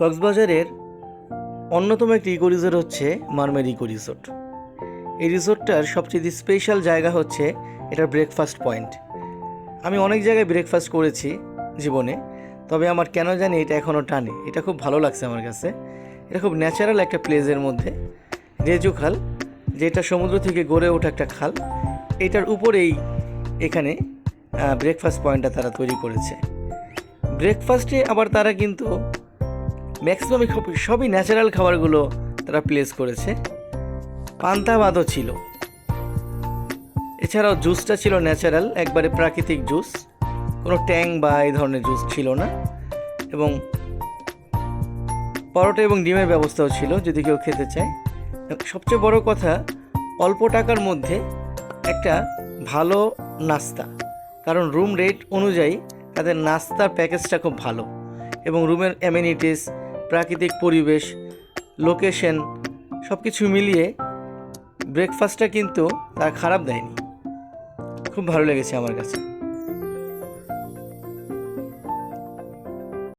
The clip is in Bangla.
কক্সবাজারের অন্যতম একটি ইকো রিসোর্ট হচ্ছে মারমের ইকো রিসোর্ট। এই রিসোর্টটার সবচেয়ে স্পেশাল জায়গা হচ্ছে এটার ব্রেকফাস্ট পয়েন্ট আমি অনেক জায়গায় ব্রেকফাস্ট করেছি জীবনে, তবে আমার কেন জানি এটা এখনও টানে। এটা খুব ভালো লাগছে আমার কাছে। এটা খুব ন্যাচারাল একটা প্লেসের মধ্যে। রেজু খাল, যেটা সমুদ্র থেকে গড়ে ওঠা একটা খাল, এটার উপরেই এখানে ব্রেকফাস্ট পয়েন্টটা তারা তৈরি করেছে। ব্রেকফাস্টে আবার তারা কিন্তু ম্যাক্সিমাম সবই ন্যাচারাল খাবারগুলো তারা প্লেস করেছে। পান্তাবাদও ছিল। এছাড়াও জুসটা ছিল ন্যাচারাল একবারে প্রাকৃতিক জুস কোনো ট্যাং বা এই ধরনের জুস ছিল না। এবং পরোটা এবং ডিমের ব্যবস্থাও ছিল, যদি কেউ খেতে চায়। সবচেয়ে বড় কথা, অল্প টাকার মধ্যে একটা ভালো নাস্তা। কারণ রুম রেট অনুযায়ী তাদের নাস্তার প্যাকেজটা খুব ভালো। এবং রুমের অ্যামিনিটিস প্রাকৃতিক পরিবেশ, লোকেশন সব কিছু মিলিয়ে ব্রেকফাস্টটা কিন্তু তার খারাপ দেয়নি। খুব ভালো লেগেছে আমার কাছে।